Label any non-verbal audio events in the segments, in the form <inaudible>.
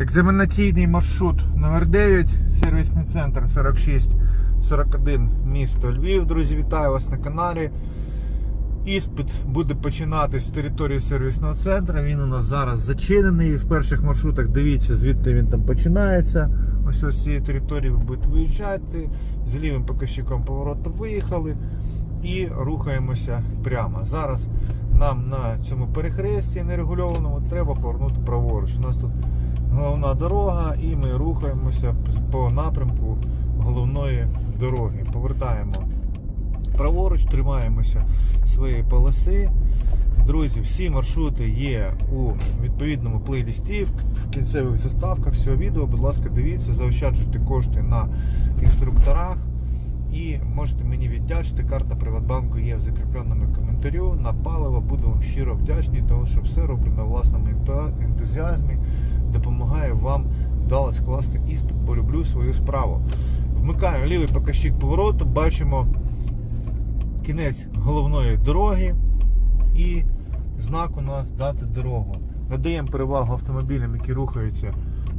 Екзаменаційний маршрут номер 9 сервісний центр 4641 місто Львів. Друзі, вітаю вас на каналі. Іспит буде починатись з території сервісного центру. Він у нас зараз зачинений. В перших маршрутах дивіться, звідти він там починається. Ось ось з цієї території ви будете виїжджати. З лівим показчиком повороту виїхали і рухаємося прямо. Зараз нам на цьому перехресті нерегульованому треба повернути праворуч. У нас тут головна дорога, і ми рухаємося по напрямку головної дороги. Повертаємо праворуч, тримаємося своєї полоси. Друзі, всі маршрути є у відповідному плейлісті в кінцевих заставках цього відео. Будь ласка, дивіться, заощаджуйте кошти на інструкторах. І можете мені віддячити. Карта Приватбанку є в закріпленому коментарю. На паливо буду вам щиро вдячний, тому що все роблю на власному ентузіазмі. Допомагаю вам вдало скласти іспит, бо люблю свою справу. Вмикаємо лівий показчик повороту, бачимо кінець головної дороги і знак у нас дати дорогу. Надаємо перевагу автомобілям, які рухаються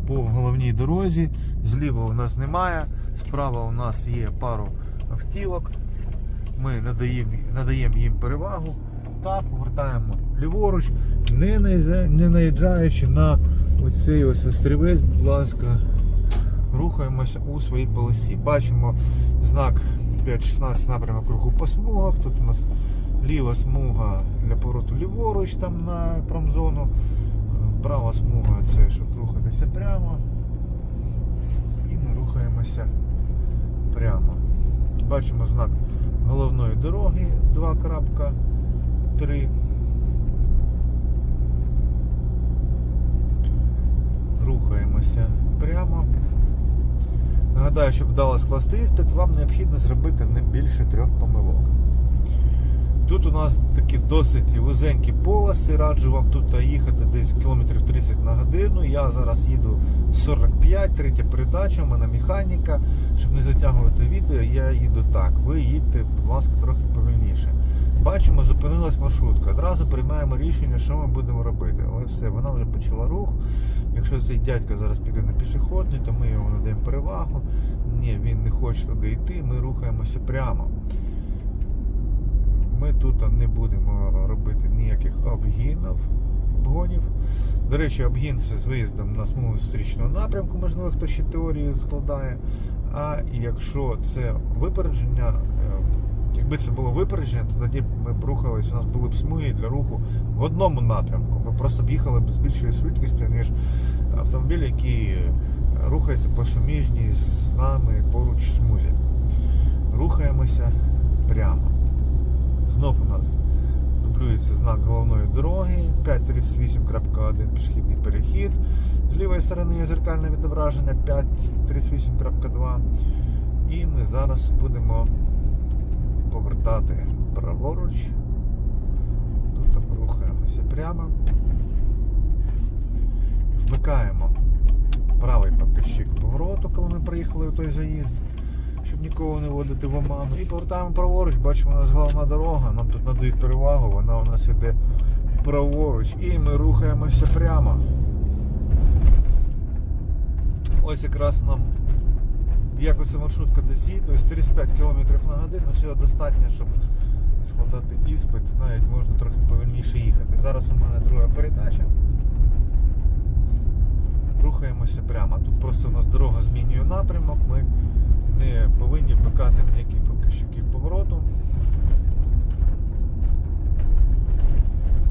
по головній дорозі. Зліва у нас немає, справа у нас є пару автівок. Ми надаємо, надаємо їм перевагу та повертаємо ліворуч, не, наїжджаючи на оцей ось острівець, будь ласка, рухаємося у своїй полосі. Бачимо знак 5.16 напрямок руху по смугах. Тут у нас ліва смуга для повороту ліворуч там на промзону. Права смуга це щоб рухатися прямо. І ми рухаємося прямо. Бачимо знак головної дороги 2.3. Рухаємося прямо. Нагадаю, щоб вдало скласти іспит, вам необхідно зробити не більше трьох помилок. Тут у нас такі досить вузенькі полоси, раджу вам тут їхати десь кілометрів 30 на годину. Я зараз їду 45, третя передача, у мене механіка. Щоб не затягувати відео, я їду так. Ви їдьте, будь ласка, трохи повільніше. Бачимо, зупинилась маршрутка. Одразу приймаємо рішення, що ми будемо робити. Але все, вона вже почала рух. Якщо цей дядько зараз піде на пішохідний, то ми йому надаємо перевагу. Ні, він не хоче туди йти, ми рухаємося прямо. Ми тут не будемо робити ніяких обгінів. обгонів. До речі, обгін це з виїздом на смугу зустрічного напрямку, можливо, хто ще теорію складає. А якщо це випередження, якби це було випередження, то тоді б ми б рухались, у нас були б смуги для руху в одному напрямку. Ми просто б їхали б з більшою швидкістю, ніж автомобіль, який е, рухається по суміжній з нами поруч смузі. Рухаємося прямо. Знов у нас дублюється знак головної дороги, 538.1 пішохідний перехід. З лівої сторони є зеркальне відображення 538.2. І ми зараз будемо повертати праворуч. Тут рухаємося прямо. Вмикаємо правий показчик повороту, коли ми приїхали у той заїзд щоб нікого не вводити в оману. І повертаємо праворуч, бачимо, у нас головна дорога, нам тут надають перевагу, вона у нас йде праворуч. І ми рухаємося прямо. Ось якраз нам, як оця маршрутка їде, ось 35 км на годину, всього достатньо, щоб складати іспит, навіть можна трохи повільніше їхати. Зараз у мене друга передача. Рухаємося прямо. Тут просто у нас дорога змінює напрямок. Ми не повинні вмикати ніяких показчиків повороту.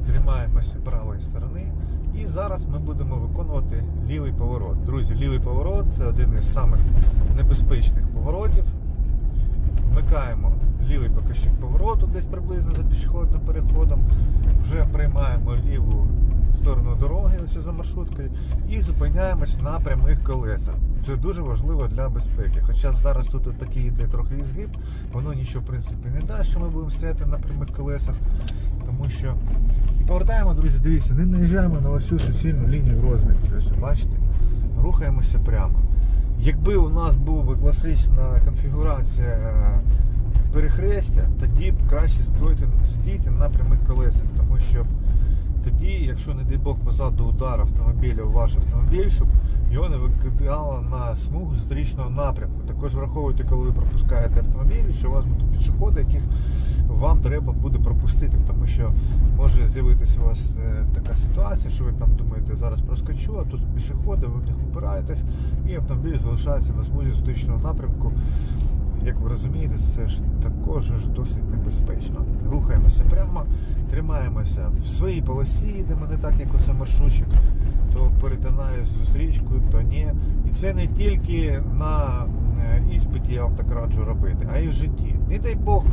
Тримаємося правої сторони. І зараз ми будемо виконувати лівий поворот. Друзі, лівий поворот це один із самих небезпечних поворотів. Вмикаємо лівий показчик повороту, десь приблизно за пішохідним переходом. Вже приймаємо ліву сторону дороги, ось за маршруткою, і зупиняємось на прямих колесах. Це дуже важливо для безпеки. Хоча зараз тут такий йде трохи ізгиб, воно нічого в принципі не дасть, що ми будемо стояти на прямих колесах. Тому що і повертаємо, друзі, дивіться, не наїжджаємо на всю суцільну лінію розмітки. Ось бачите, рухаємося прямо. Якби у нас була класична конфігурація е, перехрестя, тоді б краще стійте на прямих колесах, тому що тоді, якщо не дай Бог позаду удар автомобіля у ваш автомобіль, щоб його не викидало на смугу зустрічного напрямку. Також враховуйте, коли ви пропускаєте автомобілі, що у вас будуть пішоходи, яких вам треба буде пропустити, тому що може з'явитися у вас е, така ситуація, що ви там думаєте, зараз проскочу, а тут пішоходи, ви в них упираєтесь, і автомобіль залишається на смузі зустрічного напрямку. Як ви розумієте, це ж також ж досить небезпечно. Рухаємося прямо, тримаємося в своїй полосі, йдемо не так, як оце маршрутчик, то перетинаю з зустрічкою, то ні. І це не тільки на е, іспиті я вам так раджу робити, а й в житті. Не дай Бог,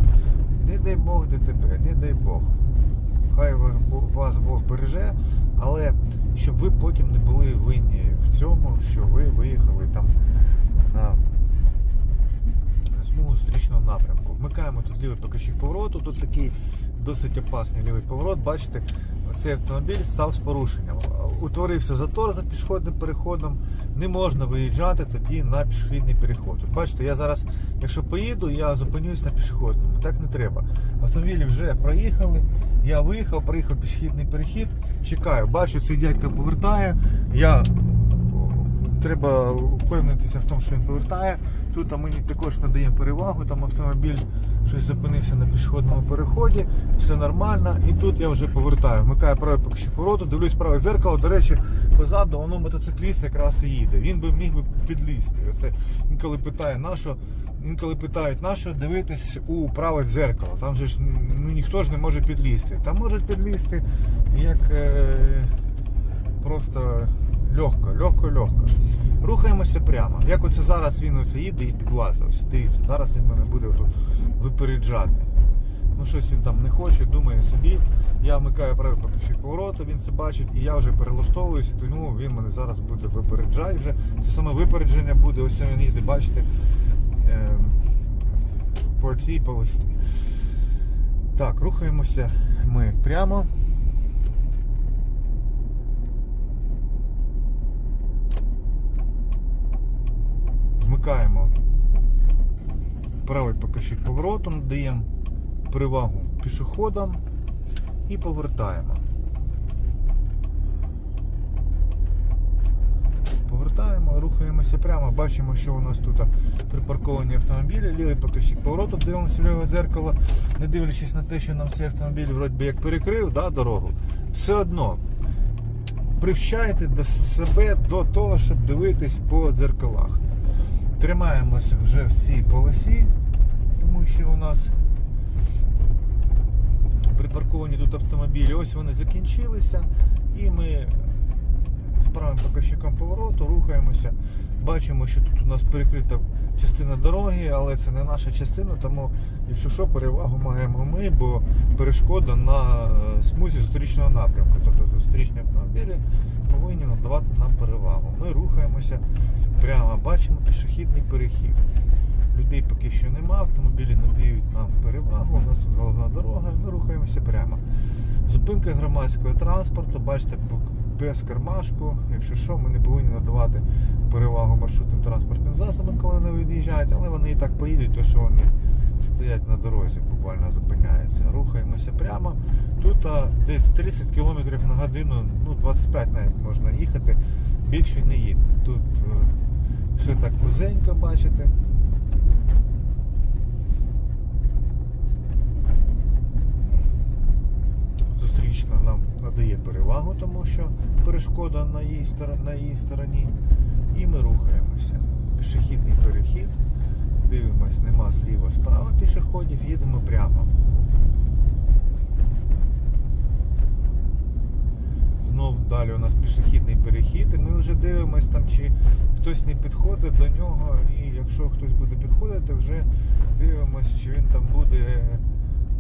не дай Бог ДТП, не дай Бог. Хай вас Бог береже, але щоб ви потім не були винні в цьому, що ви виїхали там на смугу зустрічного напрямку. Вмикаємо тут лівий покажчик повороту. Тут такий досить опасний лівий поворот. Бачите, цей автомобіль став з порушенням. Утворився затор за пішохідним переходом. Не можна виїжджати тоді на пішохідний переход. От бачите, я зараз, якщо поїду, я зупинюсь на пішохідному. Так не треба. Автомобілі вже проїхали. Я виїхав, проїхав пішохідний перехід. Чекаю, бачу, цей дядько повертає. Я треба впевнитися в тому, що він повертає. Тут мені також надаємо перевагу, там автомобіль щось зупинився на пішохідному переході, все нормально. І тут я вже повертаю. Вмикаю правий покажчик повороту, дивлюсь праве зеркало. До речі, позаду воно мотоцикліст якраз і їде. Він би міг би підлізти. Оце інколи питає, на що, інколи питають, на що дивитись у праве дзеркало. Там же ж ну, ніхто ж не може підлізти. Там можуть підлізти як. Е просто легко, легко, легко. Рухаємося прямо. Як оце зараз він оце їде і підлазив. Ось Дивіться, зараз він мене буде тут випереджати. Ну щось він там не хоче, думає собі. Я вмикаю правий покажчик повороту, він це бачить, і я вже перелаштовуюся, тому він мене зараз буде випереджати вже. Це саме випередження буде, ось він їде, бачите, ем, по цій полосі. Так, рухаємося ми прямо. Вмикаємо правий покажчик повороту, надаємо перевагу пішоходам і повертаємо. Повертаємо, рухаємося прямо, бачимо, що у нас тут припарковані автомобілі, лівий покажчик повороту, дивимося в ліве дзеркало, не дивлячись на те, що нам цей автомобіль вроді як перекрив да, дорогу, все одно привчайте до себе до того, щоб дивитись по дзеркалах. Тримаємося вже в цій полосі, тому що у нас припарковані тут автомобілі. Ось вони закінчилися, і ми з правим показчиком повороту рухаємося. Бачимо, що тут у нас перекрита частина дороги, але це не наша частина, тому якщо що, перевагу маємо ми, бо перешкода на е, смузі зустрічного напрямку. Тобто зустрічні автомобілі повинні надавати нам перевагу. Ми рухаємося прямо, бачимо пішохідний перехід. Людей поки що нема, автомобілі надають нам перевагу. У нас тут головна дорога, і ми рухаємося прямо. Зупинка громадського транспорту, бачите, без кармашку. Якщо що, ми не повинні надавати перевагу маршрутним транспортним засобам, коли вони від'їжджають, але вони і так поїдуть, то що вони стоять на дорозі, буквально зупиняються. Рухаємося прямо. Тут а, десь 30 км на годину, ну 25 навіть можна їхати, більше не їде. Тут все так вузенько, бачите. Зустрічна нам надає перевагу, тому що перешкода на її, на її стороні. І ми рухаємося. Пішохідний перехід. Дивимось, нема зліва справа пішоходів, їдемо прямо. Знов далі у нас пішохідний перехід, і ми вже дивимось там, чи хтось не підходить до нього, і якщо хтось буде підходити, вже дивимось, чи він там буде.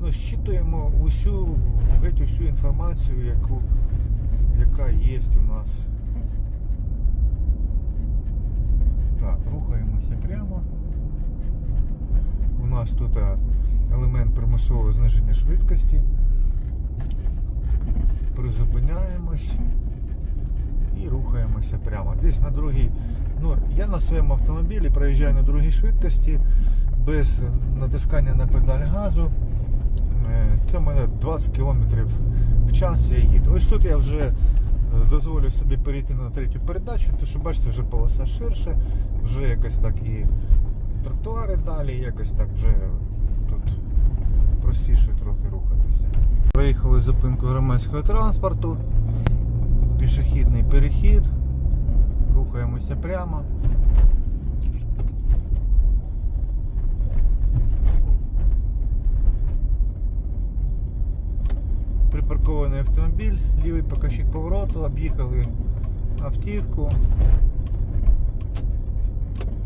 Ну, щитуємо усю, геть усю інформацію, яку, яка є у нас. Так, рухаємося прямо. У нас тут е, елемент примусового зниження швидкості. Призупиняємось і рухаємося прямо. Десь на другій. Ну, я на своєму автомобілі проїжджаю на другій швидкості без натискання на педаль газу. Е, Це в мене 20 км в час я їду. Ось тут я вже дозволю собі перейти на третю передачу, тому що бачите, вже полоса ширше, вже якось так і тротуари далі, якось так вже тут простіше трохи рухатися. Проїхали зупинку громадського транспорту, пішохідний перехід, рухаємося прямо. Припаркований автомобіль, лівий показчик повороту, об'їхали автівку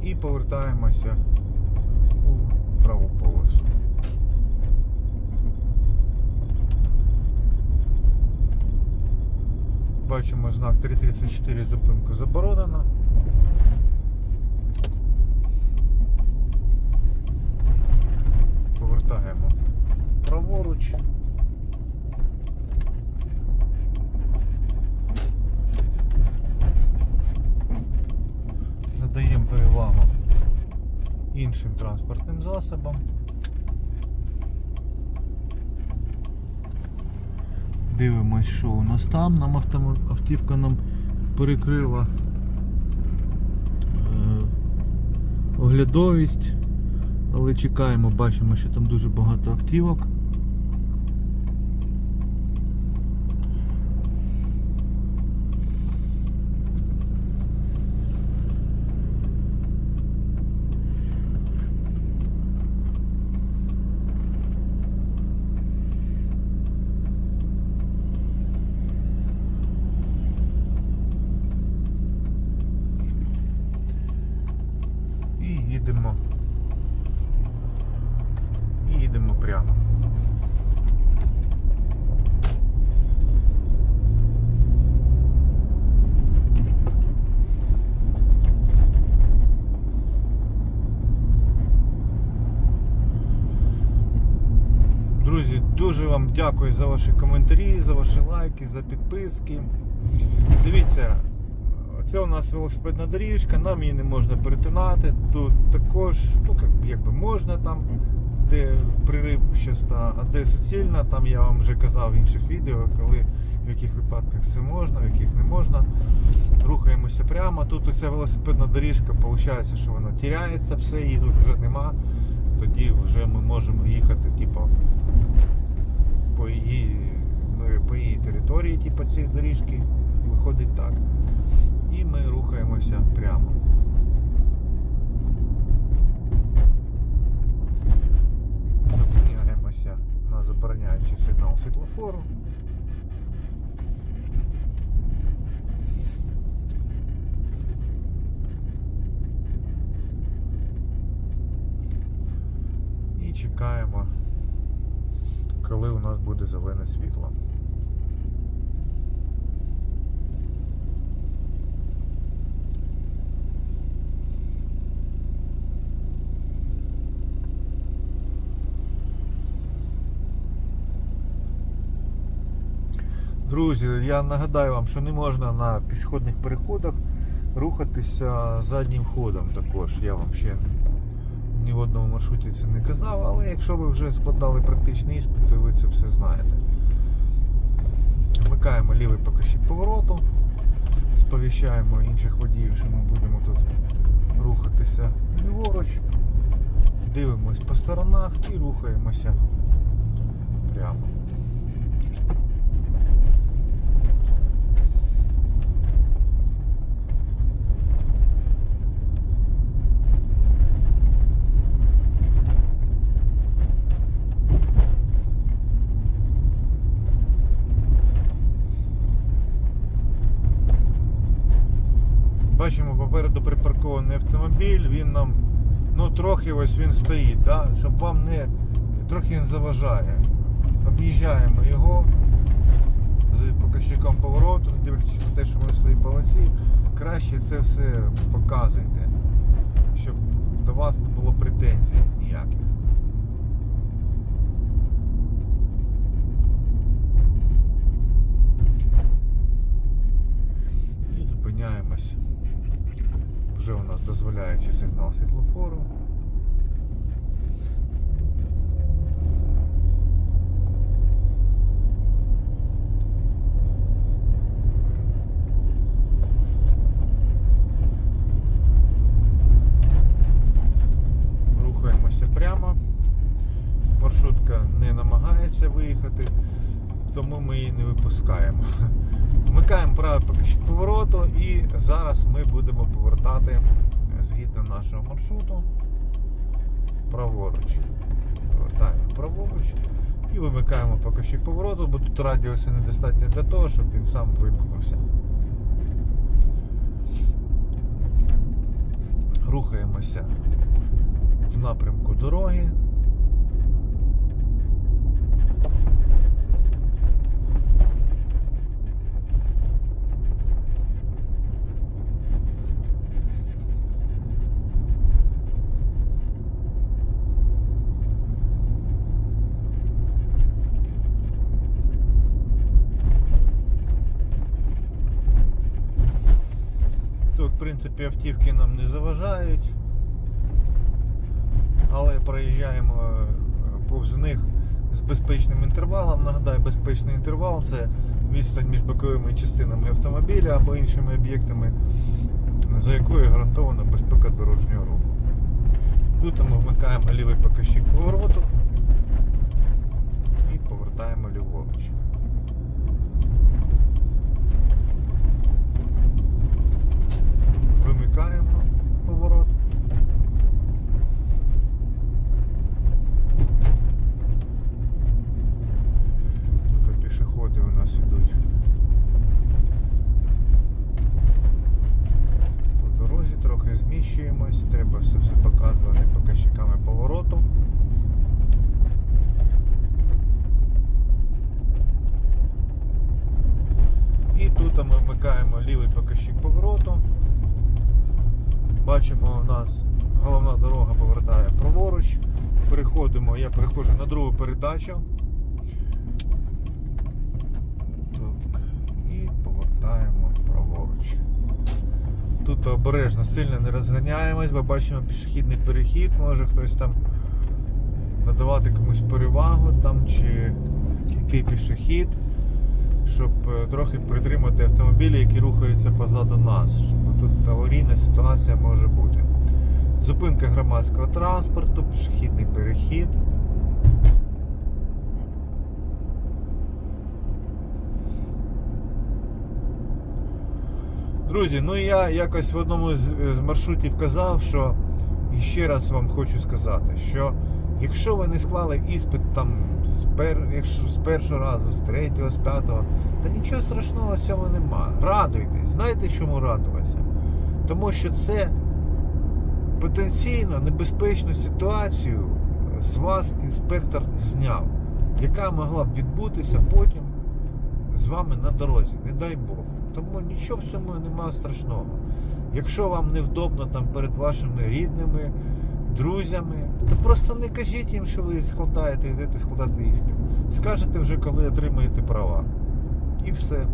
і повертаємося у праву полосу. Бачимо знак 334 зупинку заборонено. Повертаємо праворуч. Надаємо перевагу іншим транспортним засобам. Дивимось, що у нас там. Нам автівка нам перекрила е, оглядовість, але чекаємо, бачимо, що там дуже багато автівок. І їдемо. І їдемо прямо. Друзі, дуже вам дякую за ваші коментарі, за ваші лайки, за підписки. Дивіться, це у нас велосипедна доріжка, нам її не можна перетинати. Тут також, ну якби можна там, де приривчаста, а де суцільна, там я вам вже казав в інших відео, коли в яких випадках все можна, в яких не можна. Рухаємося прямо. Тут уся велосипедна доріжка, виходить, що вона тіряється, все, її тут вже нема. Тоді вже ми можемо їхати, типу, по її, ми по її території, типу, цієї доріжки. Виходить так. І ми рухаємося прямо. Зупиняємося на забороняючий сигнал світлофору. І чекаємо, коли у нас буде зелене світло. Друзі, я нагадаю вам, що не можна на пішохідних переходах рухатися заднім ходом також. Я вам ще ні в одному маршруті це не казав, але якщо ви вже складали практичний іспит, то ви це все знаєте. Вмикаємо лівий покажчик повороту, сповіщаємо інших водіїв, що ми будемо тут рухатися ліворуч, дивимось по сторонах і рухаємося прямо. Бачимо припаркований автомобіль, він нам ну трохи ось він стоїть, да? щоб вам не трохи він заважає. Об'їжджаємо його з показчиком повороту, дивлячись на те, що ми в своїй полосі, краще це все показуйте, щоб до вас не було претензій ніяких. І зупиняємось вже у нас дозволяючий сигнал світлофору. Рухаємося прямо. Маршрутка не намагається виїхати тому ми її не випускаємо. <laughs> Вмикаємо правий покажчик повороту і зараз ми будемо повертати е, згідно нашого маршруту праворуч. Повертаємо праворуч і вимикаємо покажчик повороту, бо тут радіуса недостатньо для того, щоб він сам вимкнувся. Рухаємося в напрямку дороги. Тут, в принципі, автівки нам не заважають, але проїжджаємо е, повз них з безпечним інтервалом. Нагадаю, безпечний інтервал це відстань між боковими частинами автомобіля або іншими об'єктами, за якою гарантована безпека дорожнього руху. Тут ми вмикаємо лівий покажчик повороту і повертаємо ліворуч. Вимикаємо поворот. Тут пішоходи у нас йдуть по дорозі, трохи зміщуємось, треба все все показувати показчиками повороту. І тут ми вмикаємо лівий показчик повороту. Бачимо, у нас головна дорога повертає праворуч. Переходимо, я переходжу на другу передачу. Так, і повертаємо праворуч. Тут обережно сильно не розганяємось, бо бачимо пішохідний перехід, може хтось там надавати комусь перевагу там чи йти пішохід, щоб е, трохи притримати автомобілі, які рухаються позаду нас. Бо тут аварійна ситуація може бути. Зупинка громадського транспорту, пішохідний перехід. Друзі, ну я якось в одному з маршрутів казав, що і ще раз вам хочу сказати, що якщо ви не склали іспит там з, пер, якщо з першого разу, з третього, з п'ятого, та нічого страшного в цьому нема. Радуйтесь, знаєте чому радуватися? Тому що це потенційно небезпечну ситуацію з вас інспектор зняв, яка могла б відбутися потім з вами на дорозі, не дай Бог. Тому нічого в цьому немає страшного. Якщо вам невдобно там перед вашими рідними, друзями, то просто не кажіть їм, що ви складаєте, йдете складати іспит. Скажете вже, коли отримаєте права. І все.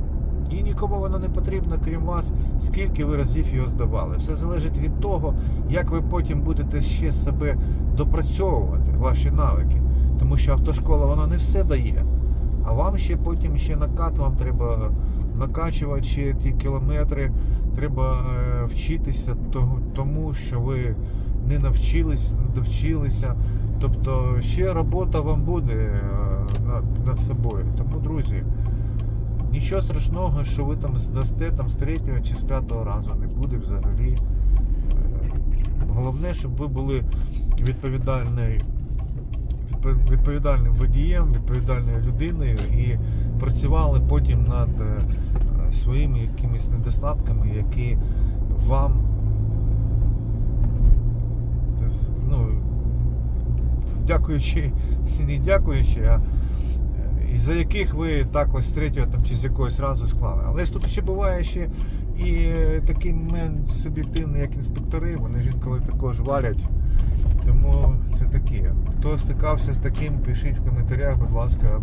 І нікому воно не потрібно, крім вас, скільки ви разів його здавали. Все залежить від того, як ви потім будете ще себе допрацьовувати, ваші навики. Тому що автошкола вона не все дає. А вам ще потім ще накат, вам треба накачувати ще ті кілометри, треба е, вчитися тому, що ви не навчились, не довчилися. Тобто ще робота вам буде е, над собою. Тому, друзі, нічого страшного, що ви там здасте там, з третього чи з п'ятого разу не буде взагалі. Е, Головне, щоб ви були відповідальним водієм, відповідальною людиною і працювали потім над е, своїми якимись недостатками, які вам ну, дякуючи, <laughs> не дякуючи, а і за яких ви так ось з третього там, чи з якогось разу склали. Але ж тут ще буває ще і е, такий момент суб'єктивний, як інспектори, вони ж також валять. Тому це таке. Хто стикався з таким, пишіть в коментарях, будь ласка.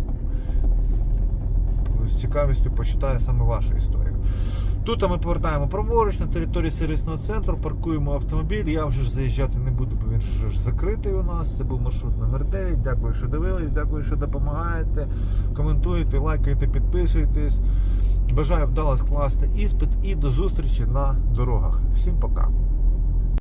З цікавістю почитаю саме вашу історію. Тут ми повертаємо праворуч на території сервісного центру, паркуємо автомобіль. Я вже ж заїжджати не буду, ж закритий у нас. Це був маршрут номер 9. Дякую, що дивились, дякую, що допомагаєте. Коментуєте, лайкайте, підписуйтесь. Бажаю вдало скласти іспит і до зустрічі на дорогах. Всім пока.